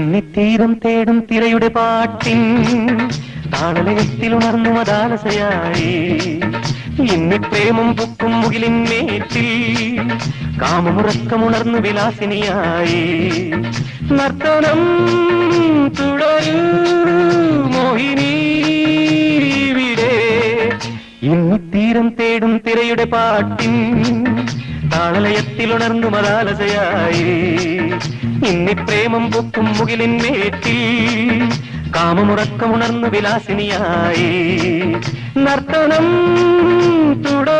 ഇന്നിത്തീരം തേടും തിരയുടെ പാട്ടിൻ താളലയത്തിൽ ഉണർന്നു മതാലസയായി ഇന്നി പ്രേമം പൊക്കും മുകിലിൻ മേറ്റിൽ കാമമുറക്കമുണർന്നു വിലാസിനിയായി. നർത്തനം തുടരൂ മോഹിനി ഇന്നിത്തീരം തേടും തിരയുടെ പാട്ടിൻ താളലയത്തിൽ ഉണർന്നു മതാലസയായി ഇന്നി പ്രേമം പൊക്കും മുകിലിൻ മേറ്റിൽ കാമമുറക്കമുണർന്നു വിലാസിനിയായി. നർത്തനം മോഹിനി